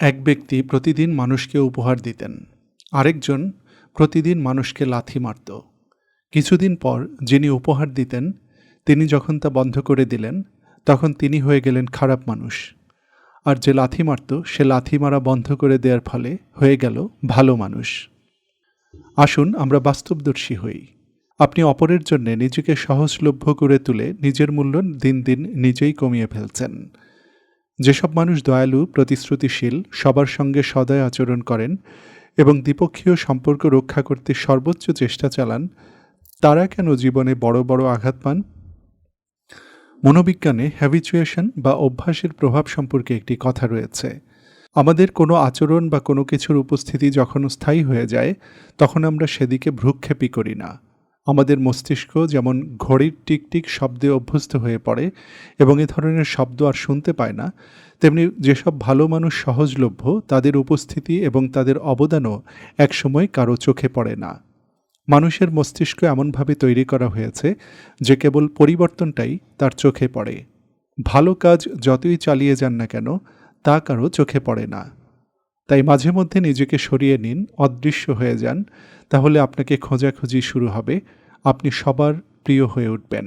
এক ব্যক্তি প্রতিদিন মানুষকে উপহার দিতেন। আরেকজন প্রতিদিন মানুষকে লাথি মারত। কিছুদিন পর যিনি উপহার দিতেন, তিনি যখন তা বন্ধ করে দিলেন, তখন তিনি হয়ে গেলেন খারাপ মানুষ। আর যে লাথি মারত, সে লাথি মারা বন্ধ করে দেওয়ার ফলে হয়ে গেল ভালো মানুষ। আসুন আমরা বাস্তবদর্শী হই। আপনি অপরের জন্য নিজেকে সহজলভ্য করে তুলে নিজের মূল্য দিন দিন নিজেই কমিয়ে ফেলছেন। যেসব মানুষ দয়ালু, প্রতিশ্রুতিশীল, সবার সঙ্গে সদয় আচরণ করেন এবং দ্বিপক্ষীয় সম্পর্ক রক্ষা করতে সর্বোচ্চ চেষ্টা চালান, তারা কেন জীবনে বড় বড় আঘাত পান? মনোবিজ্ঞানে হ্যাবিচুয়েশন বা অভ্যাসের প্রভাব সম্পর্কে একটি কথা রয়েছে। আমাদের কোনো আচরণ বা কোনো কিছুর উপস্থিতি যখন স্থায়ী হয়ে যায়, তখন আমরা সেদিকে ভ্রুক্ষেপই করি না। আমাদের মস্তিষ্ক যেমন ঘড়ির টিকটিক শব্দে অভ্যস্ত হয়ে পড়ে এবং এ ধরনের শব্দ আর শুনতে পায় না, তেমনি যেসব ভালো মানুষ সহজলভ্য তাদের উপস্থিতি এবং তাদের অবদানও একসময় কারও চোখে পড়ে না। মানুষের মস্তিষ্ক এমনভাবে তৈরি করা হয়েছে যে কেবল পরিবর্তনটাই তার চোখে পড়ে। ভালো কাজ যতই চালিয়ে যান না কেন, তা কারও চোখে পড়ে না। তাই মাঝে মধ্যে নিজেকে সরিয়ে নিন, অদৃশ্য হয়ে যান, তাহলে আপনাকে খোঁজাখুঁজি শুরু হবে, আপনি সবার প্রিয় হয়ে উঠবেন।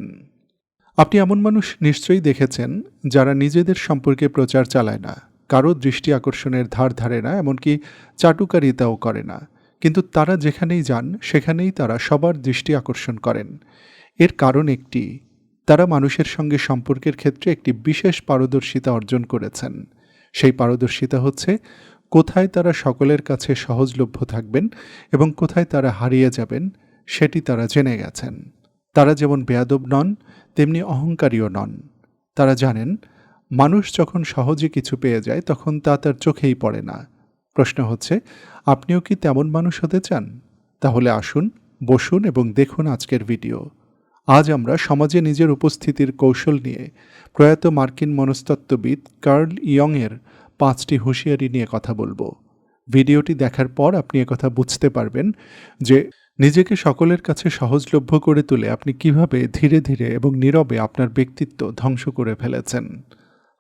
আপনি এমন মানুষ নিশ্চয়ই দেখেছেন যারা নিজেদের সম্পর্কে প্রচার চালায় না, কারও দৃষ্টি আকর্ষণের ধার ধারে না, এমনকি চাটুকারিতাও করে না। কিন্তু তারা যেখানেই যান, সেখানেই তারা সবার দৃষ্টি আকর্ষণ করেন। এর কারণ একটি, তারা মানুষের সঙ্গে সম্পর্কের ক্ষেত্রে একটি বিশেষ পারদর্শিতা অর্জন করেছেন। সেই পারদর্শিতা হচ্ছে কোথায় তারা সকলের কাছে সহজলভ্য থাকবেন এবং কোথায় তারা হারিয়ে যাবেন, সেটি তারা জেনে গেছেন। তারা যেমন বেয়াদব নন, তেমনি অহংকারীও নন। তারা জানেন, মানুষ যখন সহজে কিছু পেয়ে যায়, তখন তা তার চোখেই পড়ে না। প্রশ্ন হচ্ছে, আপনিও কি তেমন মানুষ হতে চান? তাহলে আসুন, বসুন এবং দেখুন আজকের ভিডিও। আজ আমরা সমাজে নিজের উপস্থিতির কৌশল নিয়ে প্রয়াত মার্কিন মনস্তত্ত্ববিদ কার্ল ইয়ংয়ের পাঁচটি হুঁশিয়ারি নিয়ে কথা বলব। ভিডিওটি দেখার পর আপনি কথা বুঝতে পারবেন যে নিজেকে সকলের কাছে সহজলভ্য করে তুলে আপনি কীভাবে ধীরে ধীরে এবং নীরবে আপনার ব্যক্তিত্ব ধ্বংস করে ফেলেছেন।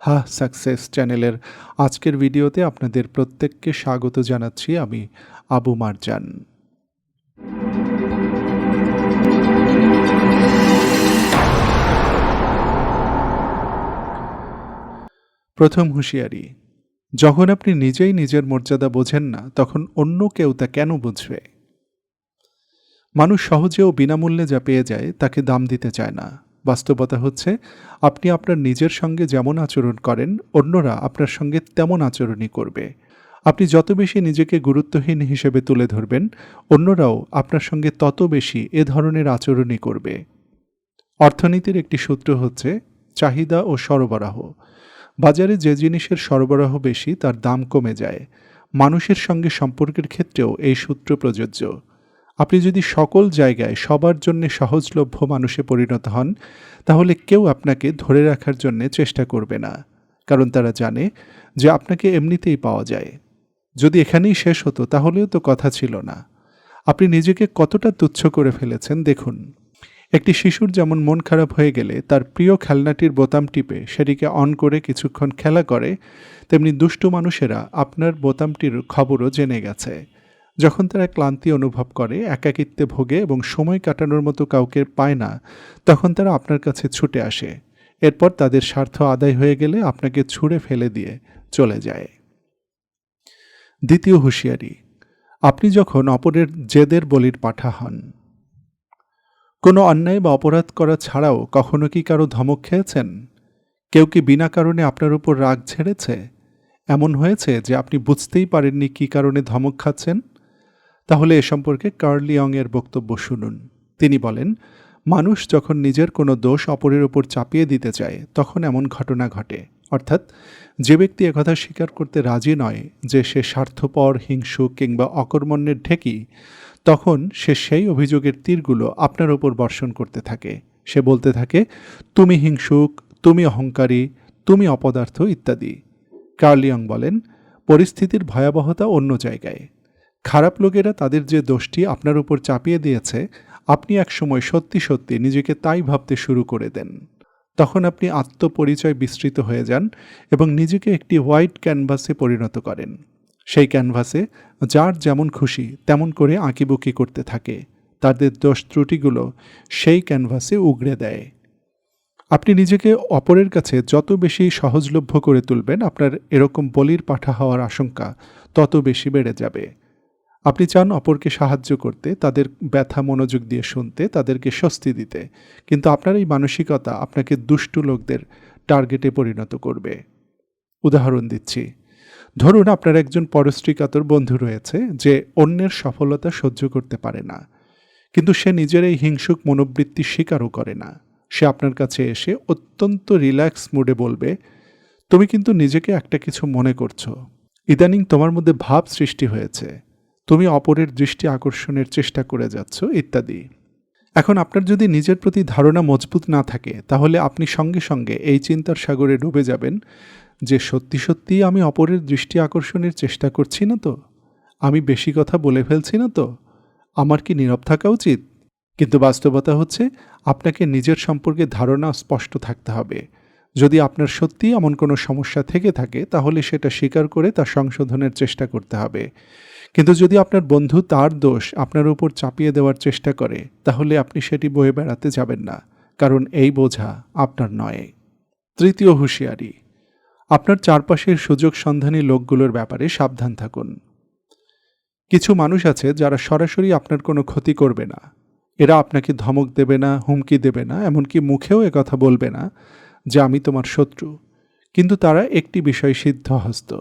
হা সাকসেস চ্যানেলের আজকের ভিডিওতে আপনাদের প্রত্যেককে স্বাগত জানাচ্ছি আমি আবু মারজান। প্রথম হুঁশিয়ারি যখন আপনি নিজেই নিজের মর্যাদা বোঝেন না, তখন অন্য কেউ তা কেন বুঝবে? মানুষ সহজেও বিনামূল্যে যা পেয়ে যায়, তাকে দাম দিতে চায় না। বাস্তবতা হচ্ছে, আপনি আপনার নিজের সঙ্গে যেমন আচরণ করেন, অন্যরা আপনার সঙ্গে তেমন আচরণই করবে। আপনি যত বেশি নিজেকে গুরুত্বহীন হিসেবে তুলে ধরবেন, অন্যরাও আপনার সঙ্গে তত বেশি এ ধরনের আচরণই করবে। অর্থনীতির একটি সূত্র হচ্ছে, চাহিদা ও সরবরাহ। বাজারে যে জিনিসের সরবরাহ বেশি, তার দাম কমে যায়। মানুষের সঙ্গে সম্পর্কের ক্ষেত্রেও এই সূত্র প্রযোজ্য। আপনি যদি সকল জায়গায় সবার জন্য সহজলভ্য মানুষে পরিণত হন, তাহলে কেউ আপনাকে ধরে রাখার জন্য চেষ্টা করবে না। কারণ তারা জানে যে আপনাকে এমনিতেই পাওয়া যায়। যদি এখানেই শেষ হতো, তাহলেও তো কথা ছিল না। আপনি নিজেকে কতটা তুচ্ছ করে ফেলেছেন, দেখুন। একটি শিশুর যেমন মন খারাপ হয়ে গেলে, তার প্রিয় খেলনাটির বোতাম টিপে সেটিকে অন করে কিছুক্ষণ খেলা করে, তেমনি দুষ্টু মানুষেরা আপনার বোতামটির খবরও জেনে গেছে। যখন তারা ক্লান্তি অনুভব করে, একাকিত্বে ভোগে এবং সময় কাটানোর মতো কাউকে পায় না, তখন তারা আপনার কাছে ছুটে আসে। এরপর তাদের স্বার্থ আদায় হয়ে গেলে আপনাকে ছুঁড়ে ফেলে দিয়ে চলে যায়। দ্বিতীয় হুঁশিয়ারি, আপনি যখন অপরের জেদের বলির পাঠা হন কোনো অন্যায় বা অপরাধ করা ছাড়াও কখনো কি কারও ধমক খেয়েছেন? কেউ কি বিনা কারণে আপনার উপর রাগ ছেড়েছে? এমন হয়েছে যে আপনি বুঝতেই পারেননি কি কারণে ধমক খাচ্ছেন? তাহলে এ সম্পর্কে কার্লিয়ং এর বক্তব্য শুনুন। তিনি বলেন, মানুষ যখন নিজের কোনো দোষ অপরের ওপর চাপিয়ে দিতে চায়, তখন এমন ঘটনা ঘটে। অর্থাৎ, যে ব্যক্তি একথা স্বীকার করতে রাজি নয়, যে সে স্বার্থপর, হিংসুক কিংবা অকর্মণ্যের ঢেকি তখন সে সেই অভিযোগের তীরগুলো আপনার ওপর বর্ষণ করতে থাকে। সে বলতে থাকে, তুমি হিংসুক, তুমি অহংকারী, তুমি অপদার্থ ইত্যাদি। কার্লিয়ং বলেন, পরিস্থিতির ভয়াবহতা অন্য জায়গায়। খারাপ লোকেরা তাদের যে দোষটি আপনার উপর চাপিয়ে দিয়েছে, আপনি একসময় সত্যি সত্যি নিজেকে তাই ভাবতে শুরু করে দেন। তখন আপনি আত্মপরিচয় বিস্তৃত হয়ে যান এবং নিজেকে একটি হোয়াইট ক্যানভাসে পরিণত করেন। সেই ক্যানভাসে, যার যেমন খুশি, তেমন করে আঁকিবুকি করতে থাকে। তাদের দোষ ত্রুটিগুলো সেই ক্যানভাসে উগড়ে দেয়। আপনি নিজেকে অপরের কাছে যত বেশি সহজলভ্য করে তুলবেন, আপনার এরকম বলির পাঠা হওয়ার আশঙ্কা তত বেশি বেড়ে যাবে। আপনি চান অপরকে সাহায্য করতে, তাদের ব্যথা মনোযোগ দিয়ে শুনতে, তাদেরকে স্বস্তি দিতে। কিন্তু আপনার এই মানসিকতা আপনাকে দুষ্টু লোকদের টার্গেটে পরিণত করবে। উদাহরণ দিচ্ছি। ধরুন আপনার একজন পরশ্রীকাতর বন্ধু রয়েছে যে অন্যের সফলতা সহ্য করতে পারে না, কিন্তু সে নিজের এই হিংসুক মনোবৃত্তি স্বীকারও করে না। সে আপনার কাছে এসে অত্যন্ত রিল্যাক্স মুডে বলবে, তুমি কিন্তু নিজেকে একটা কিছু মনে করছ। ইদানিং তোমার মধ্যে ভাব সৃষ্টি হয়েছে। তুমি অপরের দৃষ্টি আকর্ষণের চেষ্টা করে যাচ্ছ, ইত্যাদি। এখন আপনার যদি নিজের প্রতি ধারণা মজবুত না থাকে, তাহলে আপনি সঙ্গে সঙ্গে এই চিন্তার সাগরে ডুবে যাবেন। যে সত্যি সত্যিই আমি অপরের দৃষ্টি আকর্ষণের চেষ্টা করছি না তো? আমি বেশি কথা বলে ফেলছি না তো? আমার কি নীরব থাকা উচিত? কিন্তু বাস্তবতা হচ্ছে, আপনাকে নিজের সম্পর্কে ধারণা স্পষ্ট থাকতে হবে। যদি আপনার সত্যিই এমন কোনো সমস্যা থেকে থাকে, তাহলে সেটা স্বীকার করে তা সংশোধনের চেষ্টা করতে হবে। কিন্তু যদি আপনার বন্ধু তার দোষ আপনার উপর চাপিয়ে দেওয়ার চেষ্টা করে, তাহলে আপনি সেটি বয়ে বেড়াতে যাবেন না, কারণ এই বোঝা আপনার নয়। তৃতীয় হুঁশিয়ারি আপনার চারপাশের সুযোগ সন্ধানী লোকগুলোর ব্যাপারে সাবধান থাকুন। কিছু মানুষ আছে যারা সরাসরি আপনার কোনো ক্ষতি করবে না। এরা আপনাকে ধমক দেবে না, হুমকি দেবে না, এমনকি মুখেও কথা বলবে না যে আমি তোমার শত্রু। কিন্তু তারা একটি বিষয় সিদ্ধহস্ত।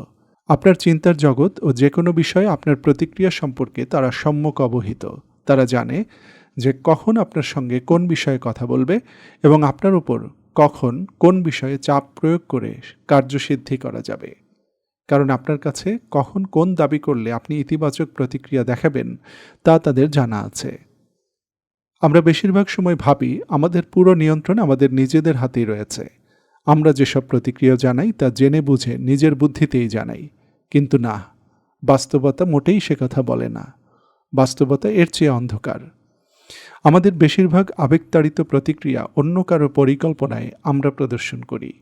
আপনার চিন্তার জগৎ ও যে কোনো বিষয়ে আপনার প্রতিক্রিয়া সম্পর্কে তারা সম্যক অবহিত। তারা জানে যে কখন আপনার সঙ্গে কোন বিষয়ে কথা বলবে এবং আপনার উপর কখন কোন বিষয়ে চাপ প্রয়োগ করে কার্যসিদ্ধি করা যাবে? কারণ আপনার কাছে কখন কোন দাবি করলে আপনি ইতিবাচক প্রতিক্রিয়া দেখাবেন, তা তাদের জানা আছে। আমরা বেশিরভাগ সময় ভাবি, আমাদের পুরো নিয়ন্ত্রণ আমাদের নিজেদের হাতেই রয়েছে। আমরা যেসব প্রতিক্রিয়া জানাই, তা জেনে বুঝে নিজের বুদ্ধিতেই জানাই। কিন্তু না, বাস্তবতা মোটেই সে কথা বলে না। বাস্তবতা এর চেয়ে অন্ধকার। আমাদের বেশিরভাগ আবেগতাড়িত প্রতিক্রিয়া অন্য কারও পরিকল্পনায় আমরা প্রদর্শন করি।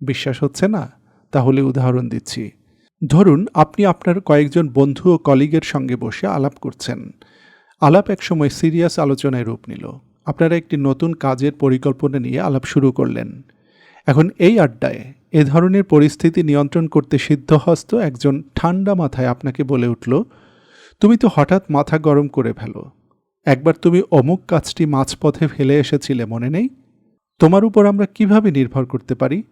বিশ্বাস হচ্ছে না? তাহলে উদাহরণ দিচ্ছি। ধরুন, আপনি আপনার কয়েকজন বন্ধু ও কলিগের সঙ্গে বসে আলাপ করছেন। আলাপ একসময় সিরিয়াস আলোচনায় রূপ নিল। আপনারা একটি নতুন কাজের পরিকল্পনা নিয়ে আলাপ শুরু করলেন। এখন এই আড্ডায় এ ধরনের পরিস্থিতি নিয়ন্ত্রণ করতে সিদ্ধহস্ত একজন ঠান্ডা মাথায় আপনাকে বলে উঠল, তুমি তো হঠাৎ মাথা গরম করে ফেলো। একবার তুমি অমুক কাজটি মাঝপথে ফেলে এসেছিলে, মনে নেই? তোমার উপর আমরা কীভাবে নির্ভর করতে পারি?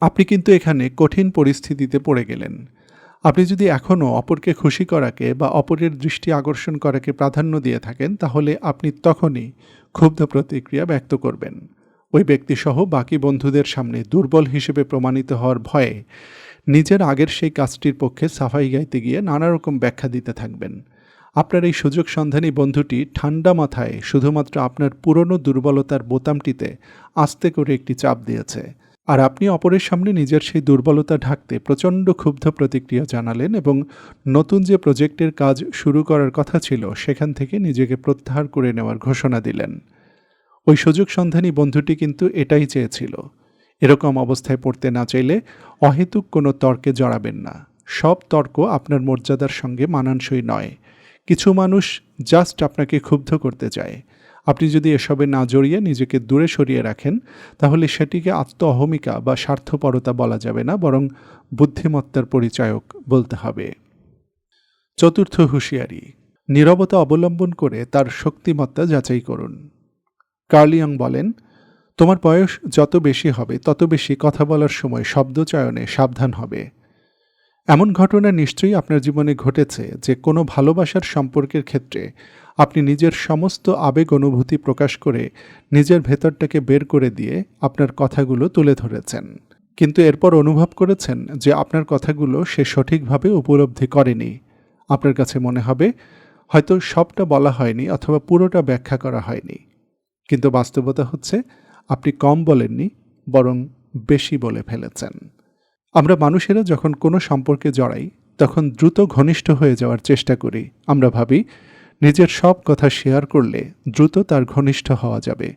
আপনি কিন্তু এখানে কঠিন পরিস্থিতিতে পড়ে গেলেন। আপনি যদি এখনও অপরকে খুশি করাকে বা অপরের দৃষ্টি আকর্ষণ করাকে প্রাধান্য দিয়ে থাকেন, তাহলে আপনি তখনই ক্ষুব্ধ প্রতিক্রিয়া ব্যক্ত করবেন। ওই ব্যক্তিসহ বাকি বন্ধুদের সামনে দুর্বল হিসেবে প্রমাণিত হওয়ার ভয়ে নিজের আগের সেই কাজটির পক্ষে সাফাই গাইতে গিয়ে নানা রকম ব্যাখ্যা দিতে থাকবেন। আপনার এই সুযোগ সন্ধানী বন্ধুটি ঠান্ডা মাথায় শুধুমাত্র আপনার পুরনো দুর্বলতার বোতামটিতে আস্তে করে একটি চাপ দিয়েছে। আর আপনি অপরের সামনে নিজের সেই দুর্বলতা ঢাকতে প্রচণ্ড ক্ষুব্ধ প্রতিক্রিয়া জানালেন এবং নতুন যে প্রজেক্টের কাজ শুরু করার কথা ছিল, সেখান থেকে নিজেকে প্রত্যাহার করে নেওয়ার ঘোষণা দিলেন। ওই সুযোগ সন্ধানী বন্ধুটি কিন্তু এটাই চেয়েছিল। এরকম অবস্থায় পড়তে না চাইলে অহেতুক কোনো তর্কে জড়াবেন না। সব তর্ক আপনার মর্যাদার সঙ্গে মানানসই নয়। কিছু মানুষ জাস্ট আপনাকে ক্ষুব্ধ করতে চায়। আপনি যদি এসবে না জড়িয়ে নিজেকে দূরে সরিয়ে রাখেন, তাহলে সেটিকে আত্ম অহমিকা বা স্বার্থপরতা বলা যাবে না, বরং বুদ্ধিমত্তার পরিচায়ক বলতে হবে। চতুর্থ হুঁশিয়ারি, নিরবতা অবলম্বন করে তার শক্তিমত্তা যাচাই করুন। কার্লিয়ং বলেন, তোমার বয়স যত বেশি হবে, তত বেশি কথা বলার সময় শব্দ চয়নে সাবধান হবে। এমন ঘটনা নিশ্চয়ই আপনার জীবনে ঘটেছে যে কোনো ভালোবাসার সম্পর্কের ক্ষেত্রে আপনি নিজের সমস্ত আবেগ অনুভূতি প্রকাশ করে নিজের ভেতরটাকে বের করে দিয়ে আপনার কথাগুলো তুলে ধরেছেন। কিন্তু এরপর অনুভব করেছেন যে আপনার কথাগুলো সে সঠিকভাবে উপলব্ধি করেনি। আপনার কাছে মনে হবে, হয়তো সবটা বলা হয়নি অথবা পুরোটা ব্যাখ্যা করা হয়নি। কিন্তু বাস্তবতা হচ্ছে, আপনি কম বলেননি, বরং বেশি বলে ফেলেছেন। আমরা মানুষেরা যখন কোনো সম্পর্কে জড়াই, তখন দ্রুত ঘনিষ্ঠ হয়ে যাওয়ার চেষ্টা করি। আমরা ভাবি, নিজের সব কথা শেয়ার করলে দ্রুত তার ঘনিষ্ঠ হওয়া যাবে।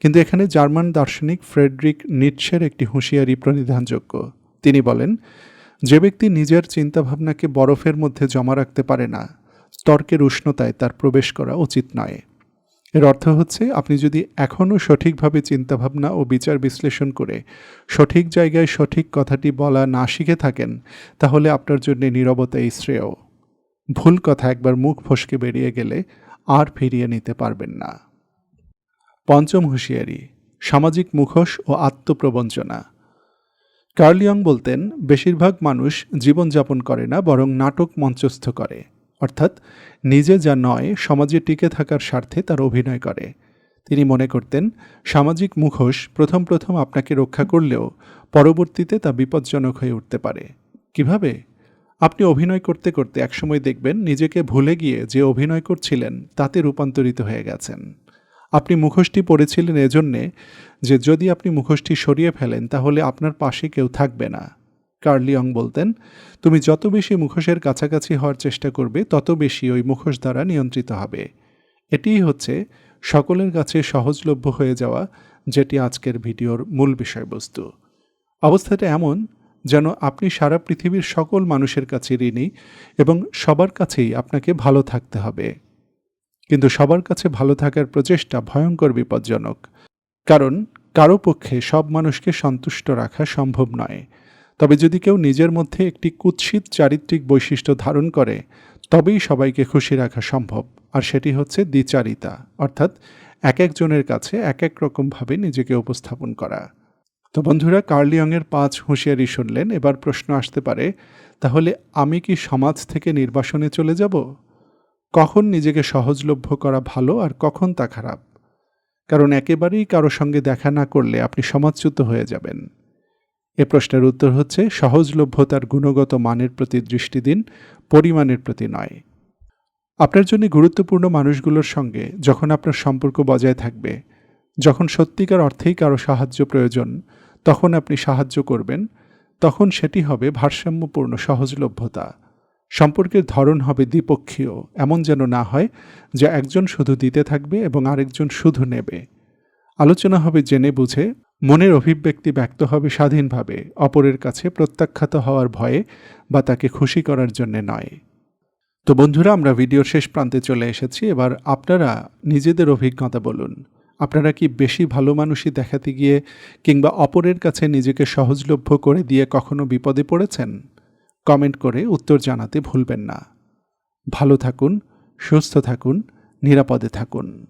কিন্তু এখানে জার্মান দার্শনিক ফ্রেডরিক নিটসের একটি হুঁশিয়ারি প্রণিধানযোগ্য। তিনি বলেন, যে ব্যক্তি নিজের চিন্তাভাবনাকে বরফের মধ্যে জমা রাখতে পারে না, তর্কের উষ্ণতায় তার প্রবেশ করা উচিত নয়। এর অর্থ হচ্ছে, আপনি যদি এখনও সঠিকভাবে চিন্তাভাবনা ও বিচার বিশ্লেষণ করে সঠিক জায়গায় সঠিক কথাটি বলা না শিখে থাকেন, তাহলে আপনার জন্য নীরবতাই শ্রেয়। ভুল কথা একবার মুখ ফসকে বেরিয়ে গেলে আর ফিরিয়ে নিতে পারবেন না। পঞ্চম হুঁশিয়ারি, সামাজিক মুখোশ ও আত্মপ্রবঞ্চনা। কার্লিয়ং বলতেন, বেশিরভাগ মানুষ জীবনযাপন করে না, বরং নাটক মঞ্চস্থ করে। অর্থাৎ নিজে যা নয়, সমাজে টিকে থাকার স্বার্থে তার অভিনয় করে। তিনি মনে করতেন, সামাজিক মুখোশ প্রথম প্রথম আপনাকে রক্ষা করলেও পরবর্তীতে তা বিপজ্জনক হয়ে উঠতে পারে। কীভাবে? আপনি অভিনয় করতে করতে একসময় দেখবেন নিজেকে ভুলে গিয়ে যে অভিনয় করছিলেন তাতে রূপান্তরিত হয়ে গেছেন। আপনি মুখোশটি পরেছিলেন এজন্যে যে যদি আপনি মুখোশটি সরিয়ে ফেলেন তাহলে আপনার পাশে কেউ থাকবে না। কার্লিয়ং বলতেন, তুমি যত বেশি মুখোশের কাছাকাছি হওয়ার চেষ্টা করবে, তত বেশি ওই মুখোশ দ্বারা নিয়ন্ত্রিত হবে। এটিই হচ্ছে সকলের কাছে সহজলভ্য হয়ে যাওয়া যেটি আজকের ভিডিওর মূল বিষয়বস্তু। অবস্থাটা এমন যেন আপনি সারা পৃথিবীর সকল মানুষের কাছে ঋণী এবং সবার কাছেই আপনাকে ভালো থাকতে হবে। কিন্তু সবার কাছে ভালো থাকার প্রচেষ্টা ভয়ঙ্কর বিপজ্জনক। কারণ কারও পক্ষে সব মানুষকে সন্তুষ্ট রাখা সম্ভব নয়। তবে যদি কেউ নিজের মধ্যে একটি কুৎসিত চারিত্রিক বৈশিষ্ট্য ধারণ করে, তবেই সবাইকে খুশি রাখা সম্ভব। আর সেটি হচ্ছে দ্বিচারিতা, অর্থাৎ এক একজনের কাছে এক এক রকমভাবে নিজেকে উপস্থাপন করা। তো বন্ধুরা কার্লিয়ংয়ের পাঁচ হুঁশিয়ারি শুনলেন। এবার প্রশ্ন আসতে পারে, তাহলে আমি কি সমাজ থেকে নির্বাসনে চলে যাব? কখন নিজেকে সহজলভ্য করা ভালো আর কখন তা খারাপ? কারণ একেবারেই কারও সঙ্গে দেখা না করলে আপনি সমাজচ্যুত হয়ে যাবেন। এ প্রশ্নের উত্তর হচ্ছে, সহজলভ্যতার গুণগত মানের প্রতি দৃষ্টি দিন, পরিমাণের প্রতি নয়। আপনার জন্য গুরুত্বপূর্ণ মানুষগুলোর সঙ্গে যখন আপনার সম্পর্ক বজায় থাকবে, যখন সত্যিকার অর্থেই কারও সাহায্য প্রয়োজন, তখন আপনি সাহায্য করবেন, তখন সেটি হবে ভারসাম্যপূর্ণ সহজলভ্যতা। সম্পর্কের ধরন হবে দ্বিপক্ষীয়, এমন যেন না হয় যে একজন শুধু দিতে থাকবে এবং আরেকজন শুধু নেবে। আলোচনা হবে জেনে বুঝে মনের অভিব্যক্তি ব্যক্ত হবে স্বাধীনভাবে, অপরের কাছে প্রত্যাখ্যাত হওয়ার ভয়ে বা তাকে খুশি করার জন্যে নয়। তো বন্ধুরা, আমরা ভিডিওর শেষ প্রান্তে চলে এসেছি। এবার আপনারা নিজেদের অভিজ্ঞতা বলুন। আপনারা কি বেশি ভালো মানুষই দেখাতে গিয়ে কিংবা অপরের কাছে নিজেকে সহজলভ্য করে দিয়ে কখনো বিপদে পড়েছেন? কমেন্ট করে উত্তর জানাতে ভুলবেন না। ভালো থাকুন, সুস্থ থাকুন, নিরাপদে থাকুন।